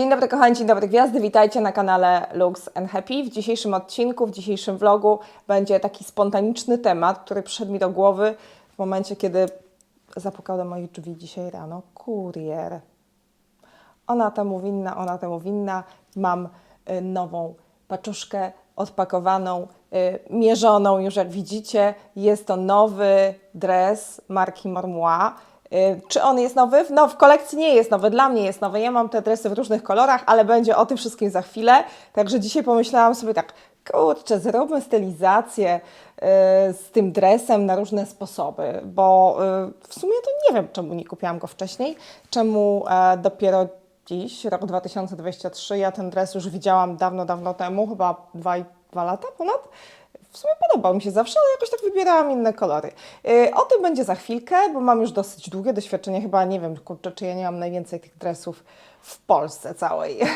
Dzień dobry kochani, dzień dobry gwiazdy, witajcie na kanale Lux and Happy. W dzisiejszym odcinku, w dzisiejszym vlogu będzie taki spontaniczny temat, który przyszedł mi do głowy w momencie, kiedy zapukał do moich drzwi dzisiaj rano kurier. Ona temu winna, ona temu winna. Mam y, nową paczuszkę odpakowaną, y, mierzoną już jak widzicie. Jest to nowy dres marki Mormua. Y, Czy on jest nowy? No w kolekcji nie jest nowy, dla mnie jest nowy. Ja mam te dresy w różnych kolorach, ale będzie o tym wszystkim za chwilę. Także dzisiaj pomyślałam sobie tak, kurczę, zróbmy stylizację y, z tym dresem na różne sposoby, bo y, w sumie to nie wiem, czemu nie kupiłam go wcześniej, czemu e, dopiero dziś, rok 2023, ja ten dres już widziałam dawno, dawno temu, chyba dwa, i- dwa lata ponad. W sumie podobał mi się zawsze, ale jakoś tak wybierałam inne kolory. Yy, o tym będzie za chwilkę, bo mam już dosyć długie doświadczenie. Chyba nie wiem, kurczę, czy ja nie mam najwięcej tych dresów w Polsce całej. Yy,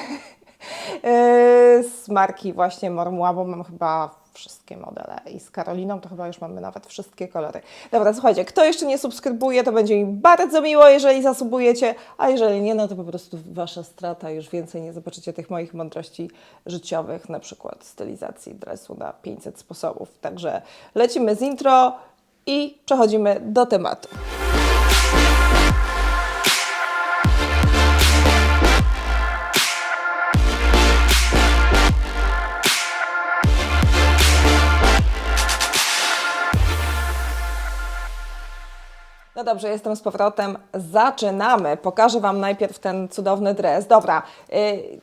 z marki właśnie Mormua, bo mam chyba wszystkie modele i z Karoliną to chyba już mamy nawet wszystkie kolory. Dobra, słuchajcie, kto jeszcze nie subskrybuje, to będzie mi bardzo miło, jeżeli zasubujecie, a jeżeli nie, no to po prostu wasza strata, już więcej nie zobaczycie tych moich mądrości życiowych, na przykład stylizacji dresu na 500 sposobów. Także lecimy z intro i przechodzimy do tematu. No dobrze, jestem z powrotem. Zaczynamy. Pokażę Wam najpierw ten cudowny dres. Dobra. y,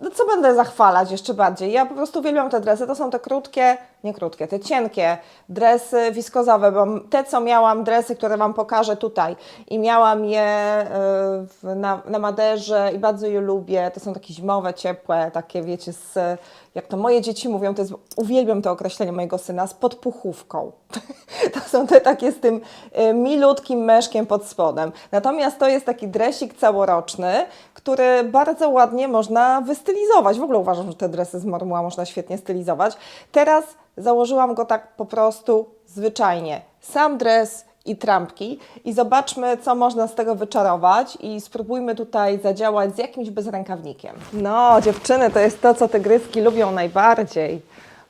no co będę zachwalać jeszcze bardziej? Ja po prostu uwielbiam te dresy. To są te krótkie, nie krótkie, te cienkie dresy wiskozowe, bo te, co miałam, dresy, które Wam pokażę tutaj i miałam je w, na, na Maderze i bardzo je lubię. To są takie zimowe, ciepłe, takie wiecie, z, jak to moje dzieci mówią, to jest, uwielbiam to określenie mojego syna, z podpuchówką. to są te takie z tym y, milutkim meszkiem pod spodem. Natomiast to jest taki dresik całoroczny, który bardzo ładnie można wystylizować. W ogóle uważam, że te dresy z Mormua można świetnie stylizować. Teraz założyłam go tak po prostu zwyczajnie. Sam dres i trampki i zobaczmy, co można z tego wyczarować i spróbujmy tutaj zadziałać z jakimś bezrękawnikiem. No, dziewczyny, to jest to, co tygryski lubią najbardziej.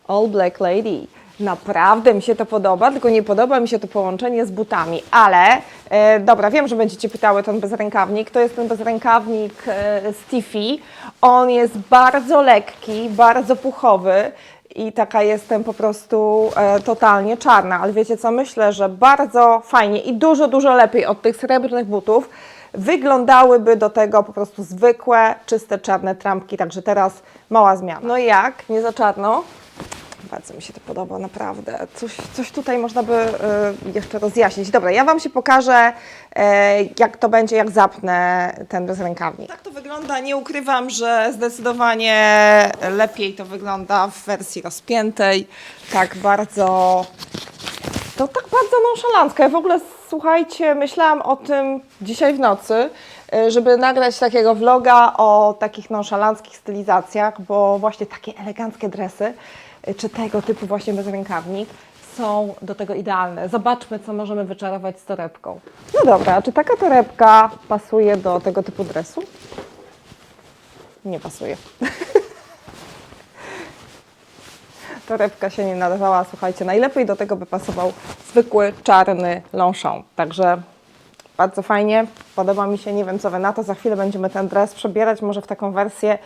All Black Lady. Naprawdę mi się to podoba, tylko nie podoba mi się to połączenie z butami, ale e, dobra, wiem, że będziecie pytały ten bezrękawnik. To jest ten bezrękawnik e, Stiffy. On jest bardzo lekki, bardzo puchowy i taka jestem po prostu e, totalnie czarna, ale wiecie co, myślę, że bardzo fajnie i dużo, dużo lepiej od tych srebrnych butów wyglądały do tego po prostu zwykłe, czyste, czarne trampki, także teraz mała zmiana. No i jak? Nie za czarno? Bardzo mi się to podoba, naprawdę. Coś, coś tutaj można by y, jeszcze rozjaśnić. Dobra, ja Wam się pokażę, y, jak to będzie, jak zapnę ten bezrękawnik. Tak to wygląda. Nie ukrywam, że zdecydowanie lepiej to wygląda w wersji rozpiętej. Tak bardzo to tak bardzo nonszalancko. Ja w ogóle, słuchajcie, myślałam o tym dzisiaj w nocy, żeby nagrać takiego vloga o takich nonszalanckich stylizacjach, bo właśnie takie eleganckie dresy, y, czy tego typu właśnie bezrękawnik, są do tego idealne. Zobaczmy, co możemy wyczarować z torebką. No dobra, czy taka torebka pasuje do tego typu dresu? Nie pasuje. torebka się nie nadawała, słuchajcie, najlepiej do tego by pasował zwykły czarny longchamp. Także bardzo fajnie, podoba mi się, nie wiem co Wy na to, za chwilę będziemy ten dres przebierać, może w taką wersję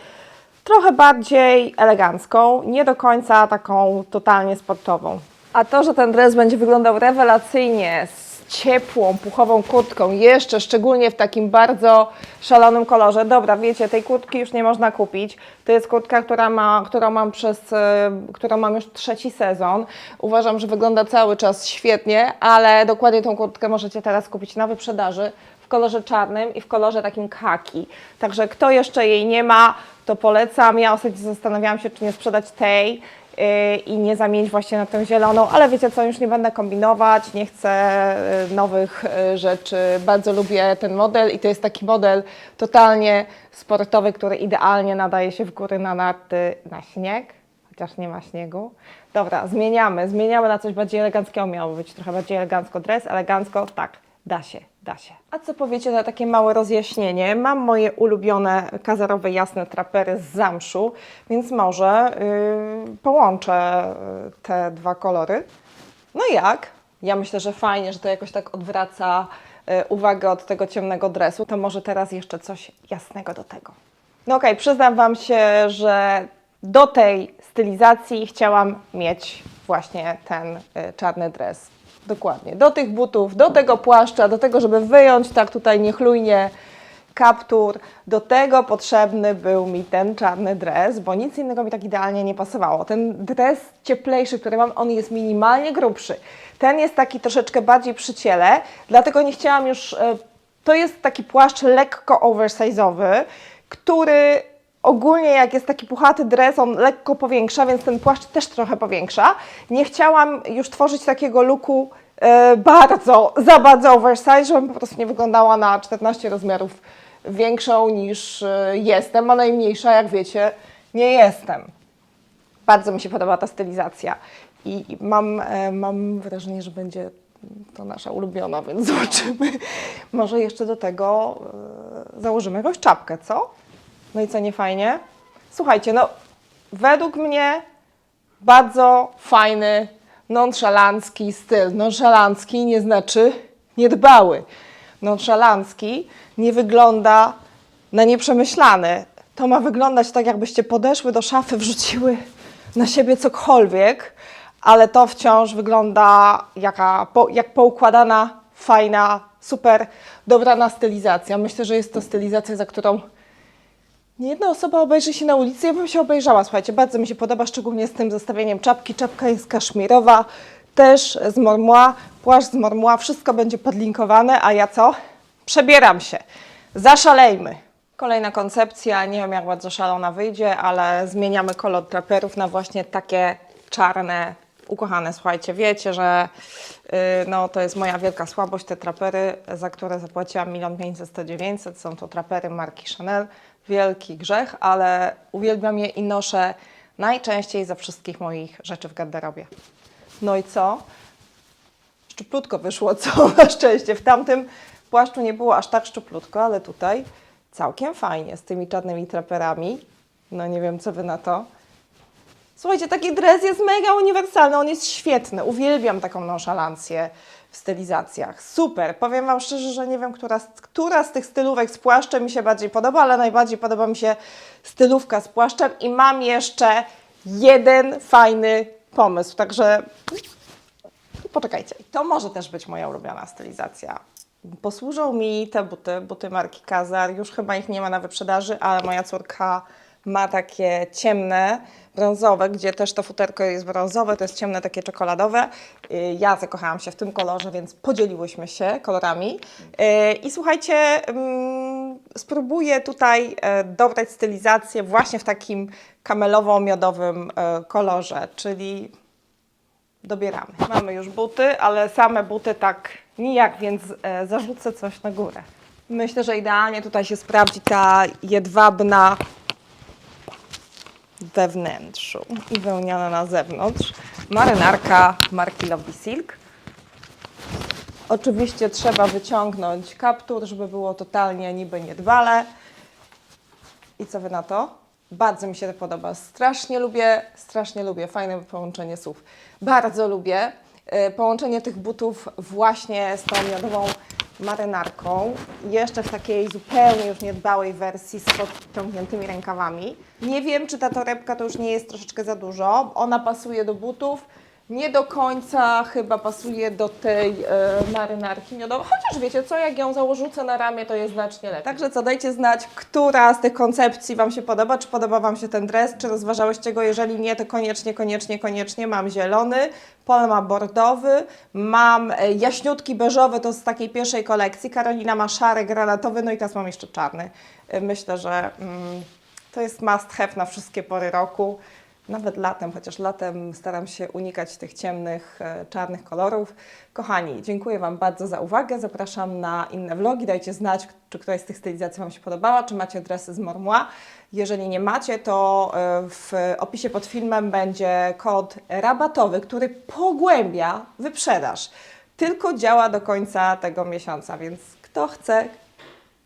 trochę bardziej elegancką, nie do końca taką totalnie sportową. A to, że ten dres będzie wyglądał rewelacyjnie, ciepłą, puchową kurtką, jeszcze szczególnie w takim bardzo szalonym kolorze. Dobra, wiecie, tej kurtki już nie można kupić. To jest kurtka, która ma, którą mam przez, e, którą mam już trzeci sezon. Uważam, że wygląda cały czas świetnie, ale dokładnie tą kurtkę możecie teraz kupić na wyprzedaży w kolorze czarnym i w kolorze takim kaki. Także kto jeszcze jej nie ma, to polecam. Ja ostatnio zastanawiałam się, czy nie sprzedać tej i nie zamienić właśnie na tę zieloną, ale wiecie co, już nie będę kombinować, nie chcę yy, nowych yy, rzeczy. Bardzo lubię ten model i to jest taki model totalnie sportowy, który idealnie nadaje się w góry na narty na śnieg chociaż nie ma śniegu. Dobra, zmieniamy, zmieniamy na coś bardziej eleganckiego, miało być trochę bardziej elegancko dres, elegancko, tak, Da się, da się. A co powiecie na takie małe rozjaśnienie? Mam moje ulubione kazarowe jasne trapery z zamszu, więc może yy, połączę yy, te dwa kolory. No jak? Ja myślę, że fajnie, że to jakoś tak odwraca y, uwagę od tego ciemnego dresu. To może teraz jeszcze coś jasnego do tego. No okej, przyznam Wam się, że do tej stylizacji chciałam mieć właśnie ten y, czarny dres. Dokładnie. Do tych butów, do tego płaszcza, do tego, żeby wyjąć tak tutaj niechlujnie kaptur. Do tego potrzebny był mi ten czarny dres, bo nic innego mi tak idealnie nie pasowało. Ten dres cieplejszy, który mam, on jest minimalnie grubszy. Ten jest taki troszeczkę bardziej przy ciele, dlatego nie chciałam już... e, To jest taki płaszcz lekko oversize'owy, który ogólnie jak jest taki puchaty dres, on lekko powiększa, więc ten płaszcz też trochę powiększa. Nie chciałam już tworzyć takiego looku e, bardzo, za bardzo oversize, żebym po prostu nie wyglądała na 14 rozmiarów większą niż e, jestem, a najmniejsza, jak wiecie, nie jestem. Bardzo mi się podoba ta stylizacja i i mam, e, mam wrażenie, że będzie to nasza ulubiona, więc zobaczymy. Może jeszcze do tego e, założymy jakąś czapkę, co? No i co, nie fajnie? Słuchajcie, no według mnie bardzo fajny, nonszalancki styl. Nonszalancki nie znaczy niedbały. Nonszalancki nie wygląda na nieprzemyślany. To ma wyglądać tak, jakbyście podeszły do szafy, wrzuciły na siebie cokolwiek, ale to wciąż wygląda jaka, po, jak poukładana, fajna, super dobrana stylizacja. Myślę, że jest to stylizacja, za którą nie jedna osoba obejrzy się na ulicy, ja bym się obejrzała, słuchajcie, bardzo mi się podoba, szczególnie z tym zestawieniem czapki. Czapka jest kaszmirowa, też z mormła, płaszcz z mormła, wszystko będzie podlinkowane, a ja co? Przebieram się. Zaszalejmy. Kolejna koncepcja, nie wiem jak bardzo szalona wyjdzie, ale zmieniamy kolor traperów na właśnie takie czarne, ukochane. Słuchajcie, wiecie, że yy, no, to jest moja wielka słabość, te trapery, za które zapłaciłam 1 500 100 900. Są to trapery marki Chanel. Wielki grzech, ale uwielbiam je i noszę najczęściej ze wszystkich moich rzeczy w garderobie. No i co? Szczuplutko wyszło, co na szczęście. W tamtym płaszczu nie było aż tak szczuplutko, ale tutaj całkiem fajnie z tymi czarnymi traperami. No nie wiem, co wy na to. Słuchajcie, taki dres jest mega uniwersalny, on jest świetny. Uwielbiam taką nonszalancję w stylizacjach. Super. Powiem Wam szczerze, że nie wiem, która, która z tych stylówek z płaszczem mi się bardziej podoba, ale najbardziej podoba mi się stylówka z płaszczem i mam jeszcze jeden fajny pomysł. Także poczekajcie. To może też być moja ulubiona stylizacja. Posłużą mi te buty, buty marki Kazar. Już chyba ich nie ma na wyprzedaży, ale moja córka ma takie ciemne, brązowe, gdzie też to futerko jest brązowe, to jest ciemne, takie czekoladowe. Y, Ja zakochałam się w tym kolorze, więc podzieliłyśmy się kolorami. Y, I słuchajcie, mm, spróbuję tutaj e, dobrać stylizację właśnie w takim kamelowo-miodowym e, kolorze, czyli dobieramy. Mamy już buty, ale same buty tak nijak, więc e, zarzucę coś na górę. Myślę, że idealnie tutaj się sprawdzi ta jedwabna we wnętrzu i wełniana na zewnątrz. Marynarka marki Lovely Silk. Oczywiście trzeba wyciągnąć kaptur, żeby było totalnie niby niedbale. I co wy na to? Bardzo mi się to podoba. Strasznie lubię, strasznie lubię. Fajne połączenie słów. Bardzo lubię e, połączenie tych butów właśnie z tą miodową marynarką. Jeszcze w takiej zupełnie już niedbałej wersji z podciągniętymi rękawami. Nie wiem, czy ta torebka to już nie jest troszeczkę za dużo. Ona pasuje do butów. Nie do końca chyba pasuje do tej e, marynarki miodowej, chociaż wiecie co, jak ją założę na ramię, to jest znacznie lepiej. Także co, dajcie znać, która z tych koncepcji Wam się podoba, czy podoba Wam się ten dres, czy rozważałyście go, jeżeli nie, to koniecznie, koniecznie, koniecznie mam zielony, Paul ma bordowy, mam e, jaśniutki beżowy, to z takiej pierwszej kolekcji, Karolina ma szary, granatowy, no i teraz mam jeszcze czarny. E, Myślę, że mm, to jest must have na wszystkie pory roku. Nawet latem, chociaż latem staram się unikać tych ciemnych, e, czarnych kolorów. Kochani, dziękuję Wam bardzo za uwagę. Zapraszam na inne vlogi. Dajcie znać, czy któraś z tych stylizacji Wam się podobała, czy macie dresy z Mormła. Jeżeli nie macie, to e, w opisie pod filmem będzie kod rabatowy, który pogłębia wyprzedaż tylko działa do końca tego miesiąca, więc kto chce,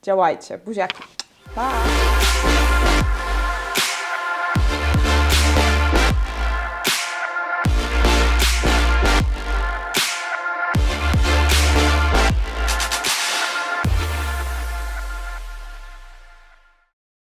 działajcie. Buziaki. Pa!